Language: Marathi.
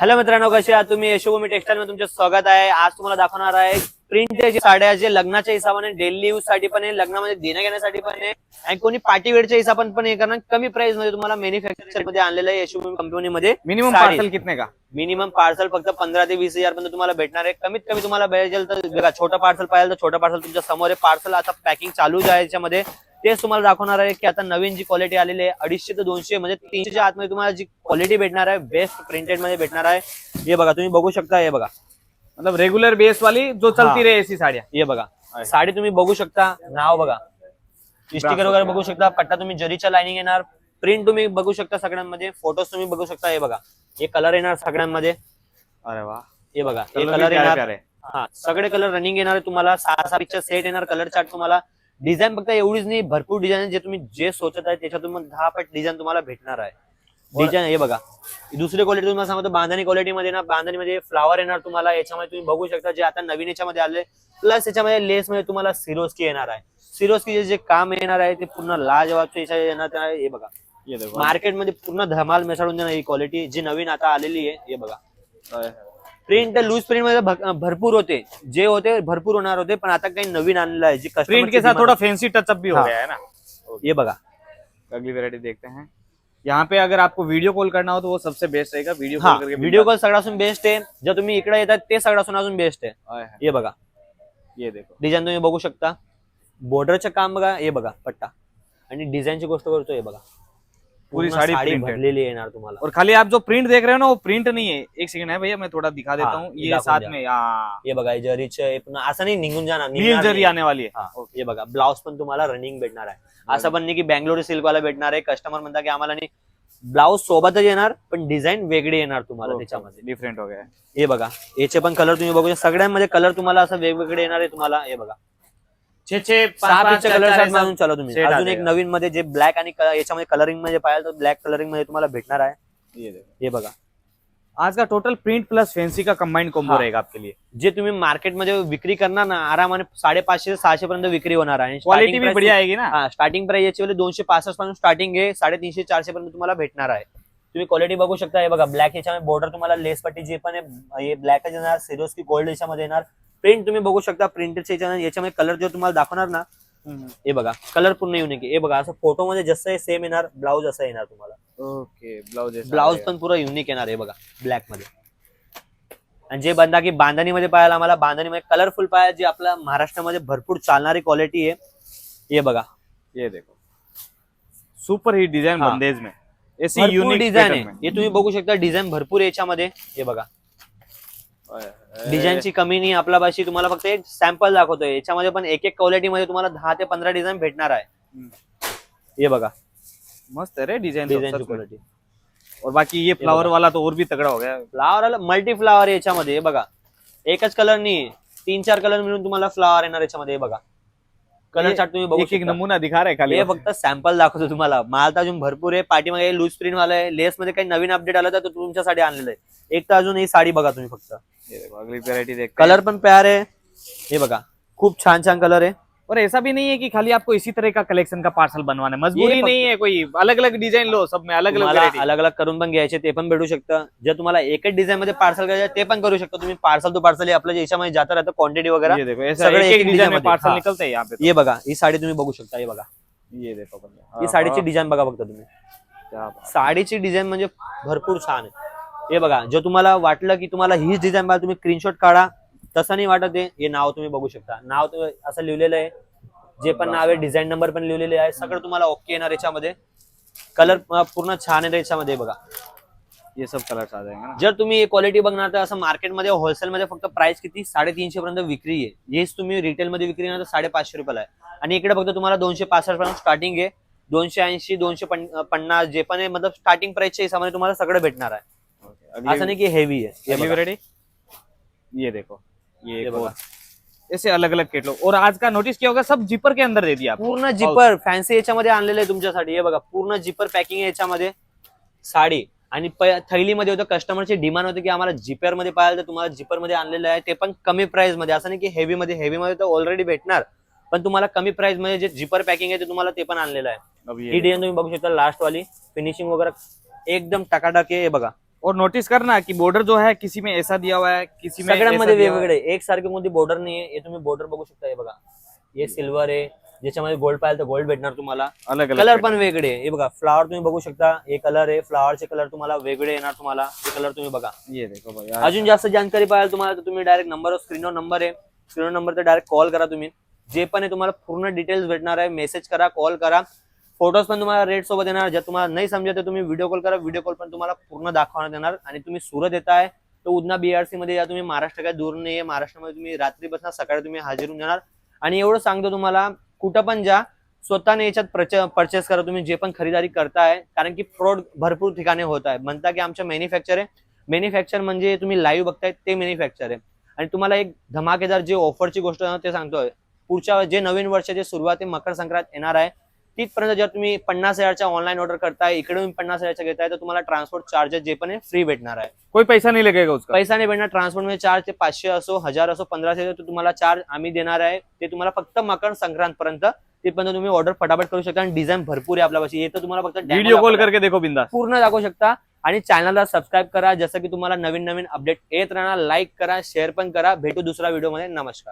हॅलो मित्रांनो कसे आहात तुम्ही? यशोभूमी टेक्सटाईल मध्ये तुमचं स्वागत आहे. आज तुम्हाला दाखवणार आहे प्रिंटच्या साड्या जे लग्नाच्या हिसाबाने डेली यूजसाठी पण आहे लग्नामध्ये देण्या घेण्यासाठी पण आहे. आणि कोणी पार्टी वेअरच्या हिसाबाने पण आहे कारण कमी प्राइसमध्ये तुम्हाला मॅन्युफॅक्चरमध्ये आणलेलं आहे यशोभूमी कंपनीमध्ये मिनिमम. पार्सल कितने का? मिनिमम पार्सल फक्त पंधरा ते वीस हजार पर्यंत तुम्हाला भेटणार आहे. कमीत कमी तुम्हाला पाहिजे तर बघा छोटं पार्सल पाहिजे तर छोटं पार्सल तुमच्यासमोर आहे. पार्सल आता पॅकिंग चालू आहे याच्यामध्ये. तेच तुम्हाला दाखवणार आहे की आता नवीन जी क्वालिटी आलेली आहे अडीचशे ते दोनशे म्हणजे तीनशेच्या आतमध्ये तुम्हाला जी क्वालिटी भेटणार आहे बेस्ट प्रिंटेडमध्ये भेटणार आहे. हे बघा तुम्ही बघू शकता हे बघा. मतलब रेगुलर बेस वाली जो चलती. रहे ऐसी साड़ियाँ. हे बघा. साडी तुम्ही बघू शकता नाव बघा. स्टिकर वगैरे बघू शकता पट्टा तुम्ही जरीच्या लाईनिंग येणार प्रिंट तुम्ही बघू शकता सगळ्यांमध्ये फोटोज तुम्ही बघू शकता हे बघा. हे कलर येणार सगळ्यांमध्ये. अरे वाह हे बघा हे कलर येणार. हा सगळे कलर रनिंग येणार आहे तुम्हाला सहा सहा पिक्चर सेट येणार कलर चार्ट तुम्हाला. डिझाईन फक्त एवढीच नाही भरपूर डिझाईन जे तुम्ही जे सोचत आहे त्याच्यातून मग दहा पट डिझाईन तुम्हाला भेटणार आहे. डिझाईन हे बघा. दुसरी क्वालिटी तुम्हाला सांगतो बांधणी क्वालिटी मध्ये ना बांधणीमध्ये फ्लावर येणार तुम्हाला याच्यामध्ये तुम्ही बघू शकता जे आता नवीन याच्यामध्ये आले प्लस याच्यामध्ये लेस मध्ये तुम्हाला सिरोस्की येणार आहे. सिरोस्की जे काम येणार आहे ते पूर्ण लाजवाबचं याच्या येणार. हे बघा. मार्केटमध्ये पूर्ण धमाल मिसळून देणार ही क्वालिटी जी नवीन आता आलेली आहे हे बघा. प्रिंट लूज प्रिंटमध्ये भरपूर होते. जे होते भरपूर होणार होते पण आता काही नवीन आणलेलं आहे जी प्रिंट के साथ थोड़ा फैंसी टचअप भी हो. गया है ना. हे बघा. अगली वेरायटी देखते हैं. यहाँ पे अगर आपको वीडियो कॉल करना हो तो वो सबसे बेस्ट रहेगा वीडियो हा कॉल करके व्हिडिओ कॉल सगळ्यासून बेस्ट आहे जर तुम्ही इकडे येतात ते सगळ्यासून अजून बेस्ट आहे हैं. हे। बघा. ये देखो। डिझाईन तुम्ही बघू शकता. बॉर्डरचं काम बघा हे बघा पट्टा. आणि डिझाईनची गोष्ट करतो हे बघा. पूरी साडी. भरलेली येणार तुम्हाला. और खाली आप जो प्रिंट देख रहे हो ना वो प्रिंट नहीं है। एक सेकंड है भैया मैं थोड़ा दिखा देता हाँ, ये ये साथ. में हे। बघा जरीचं पुन्हा असं नाही निघून जाणार जरी. आने वाली है हा बघा ब्लाउज पण तुम्हाला रनिंग भेटणार आहे. असं पण नाही की बँगलोर सिल्क वाला भेटणार आहे. कस्टमर म्हणता की आम्हाला नाही. ब्लाउज सोबतच येणार पण डिझाईन वेगळी येणार तुम्हाला त्याच्यामध्ये. डिफरेंट हो गया. है बघा याचे पण कलर तुम्ही बघू सगळ्यांमध्ये कलर तुम्हाला असं वेगवेगळे येणार आहे तुम्हाला. हे बघा. छे छे सहा पाच कलर चला तुम्ही. Set अजून एक. नवीन मध्ये जे ब्लॅक आणि क- याच्यामध्ये कलरिंगमध्ये पाहिजे तर ब्लॅक कलरिंगमध्ये तुम्हाला भेटणार आहे. ये देखो. हे बघा. आज का टोटल प्रिंट प्लस फैंसी का कंबाइंड कॉम्बो हाँ. रहेगा आपके लिए. जे तुम्ही मार्केटमध्ये विक्री करणार ना आरामाने साडेपाचशे ते सहाशे पर्यंत विक्री होणार आहे. क्वालिटी भी बढ़िया आएगी ना? हा स्टार्टिंग प्राइस याची वाली दोनशे पासष्टपासून स्टार्टिंग आहे. साडेतीनशे चारशे पर्यंत तुम्हाला भेटणार आहे. तुम्ही क्वालिटी बघू शकता. हे बघा ब्लॅक याच्यामध्ये बॉर्डर तुम्हाला लेस पट्टी जे पण आहे हे ब्लॅकच येणार सिरोस की गोल्ड याच्यामध्ये येणार. प्रिंट तुम्ही बघू शकता प्रिंटेड याच्यामध्ये कलर जो तुम्हाला दाखवणार ना हे बघा कलर पूर्ण येऊन हे बघा असं फोटो मध्ये जसं सेम येणार ब्लाऊज असं येणार तुम्हाला. ओके ब्लाउज ब्लाऊज पण पुरा युनिक येणार आहे बघा ब्लॅकमध्ये. आणि जे बंदा की बांधणीमध्ये पाहायला आम्हाला बांधणीमध्ये कलरफुल पाहायला जी आपल्या महाराष्ट्रामध्ये भरपूर चालणारी क्वालिटी आहे. हे बघा. ये देखो. सुपर हिट हाँ. बंदेज में. भरपूर यूनिक डिझाईन आहे. हे तुम्ही बघू शकता डिझाईन भरपूर याच्यामध्ये. हे बघा. डिझाईनची कमी नाही आपल्या पाशी तुम्हाला फक्त एक सॅम्पल दाखवतोय. याच्यामध्ये पण एक एक क्वालिटी मध्ये तुम्हाला दहा ते पंधरा डिझाईन भेटणार आहे. हे बघा. मस्त है रे डिजाइन डिझाईनची क्वालिटी और बाकी ये फ्लावर. वाला तो और भी तगड़ा हो गया. फ्लावर आला मल्टी फ्लावर आहे याच्यामध्ये हे बघा. एकच कलर नाही. तीन चार कलर मिळून तुम्हाला फ्लावर येणार याच्यामध्ये हे बघा. कलर चार्ट तुम्ही बघू एक. नमूना दिखा रहे खाली. हे फक्त सॅम्पल दाखवतो तुम्हाला. माल तर अजून भरपूर आहे. पाठीमागे लूज प्रिंट वाला आहे. लेस मध्ये काही नवीन अपडेट आलं तर तो तुमच्यासाठी आणलेलं आहे. एक तर अजून ही साडी बघा तुम्ही फक्त. अगली वेरायटी देखते. हैं कलर पण प्यार आहे. हे बघा खूप छान छान कलर आहे. और ऐसा भी नहीं है कि खाली आपको इसी तरह का कलेक्शन का पार्सल बनवाना है। मजबूरी ये नहीं है कोई। अलग अलग डिज़ाइन लो सब में अलग अलग अलग अलग करून पण घ्यायचे ते पण भेटू शकतं. जर तुम्हाला एकच डिझाईन मध्ये पार्सल करायचं ते पण करू शकता तुम्ही. पार्सल टू पार्सल आपल्या याच्यामध्ये जाता राहतं क्वांटिटी वगैरे. ये देखो ऐसा सगळे एक एक एक डिज़ाइन में मध्ये. पार्सल हाँ. निकलते हैं यहाँ पे तो. हे बघा ही साडी तुम्ही बघू शकता हे बघा. ये देखो. ही हाँ, साडीची हाँ. डिझाईन बघा फक्त तुम्ही. साडीची डिझाईन म्हणजे भरपूर छान आहे. हे बघा जर तुम्हाला वाटलं की तुम्हाला हीच डिझाईन पाहिजे तुम्ही स्क्रीनशॉट काढा. तसं नाही वाटत आहे हे नाव तुम्ही बघू शकता. नाव तुम्ही असं लिहिलेलं आहे. जे पण नाव आहे डिझाईन नंबर पण लिहिलेले आहे. सगळं तुम्हाला ओके येणार याच्यामध्ये. कलर पूर्ण छान आहे याच्यामध्ये बघा. ये सब कलर्स आ जाएंगे ना? जर तुम्ही क्वालिटी बघणार तर असं मार्केटमध्ये होलसेलमध्ये फक्त प्राइस किती? साडेतीनशे पर्यंत विक्री आहे. हेच तुम्ही रिटेलमध्ये विक्री करणार तर साडेपाचशे रुपयाला आहे. आणि इकडे फक्त तुम्हाला दोनशे पासष्ट पर्यंत स्टार्टिंग आहे. दोनशे ऐंशी दोनशे पन- पन्नास जे पण आहे मतलब स्टार्टिंग प्राइसच्या हिसाबाने तुम्हाला सगळं भेटणार आहे. अगली नाही की हेवी आहे. हे बघा. वेरायटी ये देखो. ये ये ऐसे अलग अलग केटलॉग और आज का नोटिस किया होगा सब जिपर के अंदर दे दिया. पूर्ण जिपर फॅन्सी याच्यामध्ये आणलेलं आहे तुमच्यासाठी. हे बघा पूर्ण जिपर पॅकिंग याच्यामध्ये. साडी. आणि थैलीमध्ये होतं कस्टमरची डिमांड होती की आम्हाला जिपरमध्ये पाहिजे तर तुम्हाला जिपरमध्ये आणलेलं आहे. ते पण कमी प्राइसमध्ये. असं नाही की हेवी मध्ये. हेवी मध्ये तर ऑलरेडी भेटणार. पण तुम्हाला कमी प्राइसमध्ये जे जिपर पॅकिंग आहे ते तुम्हाला ते पण आणलेलं आहे. ही ये डिझाईन तुम्ही बघू शकता लास्ट वाली. फिनिशिंग वगैरे एकदम टकाटक आहे बघा. और नोटिस करना कि बॉर्डर जो है किसी में ऐसा दिया हुआ है किसी में सगळ्यांमध्ये। वेगवेगळे. एक सारखे कोणती बॉर्डर नाहीये. हे तुम्ही बॉर्डर बघू शकता हे बघा. हे सिल्वर आहे. ज्याच्यामध्ये गोल्ड पाहिजे तर गोल्ड भेटणार तुम्हाला. अलग अलग कलर पण वेगळे. हे बघा फ्लावर तुम्ही बघू शकता. हे कलर आहे. फ्लावरचे कलर तुम्हाला वेगळे येणार तुम्हाला. हे कलर तुम्ही बघा. ये देखो यार। अजून जास्त जानकारी पाहिजे तुम्हाला तर तुम्ही डायरेक्ट नंबर स्क्रीनवर नंबर आहे. स्क्रीनवर नंबर तर डायरेक्ट कॉल करा तुम्ही. जे पण आहे तुम्हाला पूर्ण डिटेल्स भेटणार आहे मेसेज करा कॉल करा. फोटोज पण तुम्हाला रेट सोबत येणार. जर तुम्हाला नाही समजत तुम्ही व्हिडिओ कॉल करा. व्हिडिओ कॉल पण तुम्हाला पूर्ण दाखवण्यात येणार. आणि तुम्ही सुरत येताय तर उदना बीआरसी मध्ये या तुम्ही. महाराष्ट्र काय दूर आहे महाराष्ट्रामध्ये तुम्ही रात्री बसणार सकाळी तुम्ही हजर होऊन जाणार. आणि एवढं सांगतो तुम्हाला कुठं पण जा स्वतःने याच्यात परचेस करा. तुम्ही जे पण खरेदी करताय कारण की फ्रॉड भरपूर ठिकाणी होत आहे म्हणता की आमच्या मॅन्युफॅक्चर आहे. मॅन्युफॅक्चर म्हणजे तुम्ही लाईव्ह बघताय ते मॅन्युफॅक्चर आहे. आणि तुम्हाला एक धमाकेदार जे ऑफरची गोष्ट ते सांगतोय. पुढच्या जे नवीन वर्षाची सुरुवात आहे मकर संक्रांत येणार आहे. तिथपर्यंत जर तुम्ही पन्नास हजारच्या ऑनलाईन ऑर्डर करताय इकडे तुम्ही पन्नास हजारच्या घेताय तर तुम्हाला ट्रान्सपोर्ट चार्जेस जे पण फ्री भेटणार आहे. कोई पैसा नहीं लगेगा उसका? पैसा नाही भेटणार ट्रान्सपोर्टमध्ये चार्ज ते पाचशे असो हजार असो पंधराशे असो, तो तुम्हाला चार्ज आम्ही देणार आहे. ते तुम्हाला फक्त मकर संक्रांत पर्यंत तिथपर्यंत तुम्ही ऑर्डर फटाफट करू शकता आणि डिझाईन भरपूर आहे आपल्यापाशी. येतं तुम्हाला फक्त वीडियो कॉल. करके देखो बिंदास. पूर्ण दाखवू शकता आणि चॅनलला सबस्क्राईब करा. जसं की तुम्हाला नवीन नवीन अपडेट येत राहणार लाईक करा शेअर पण करा. भेटू दुसऱ्या व्हिडिओमध्ये नमस्कार.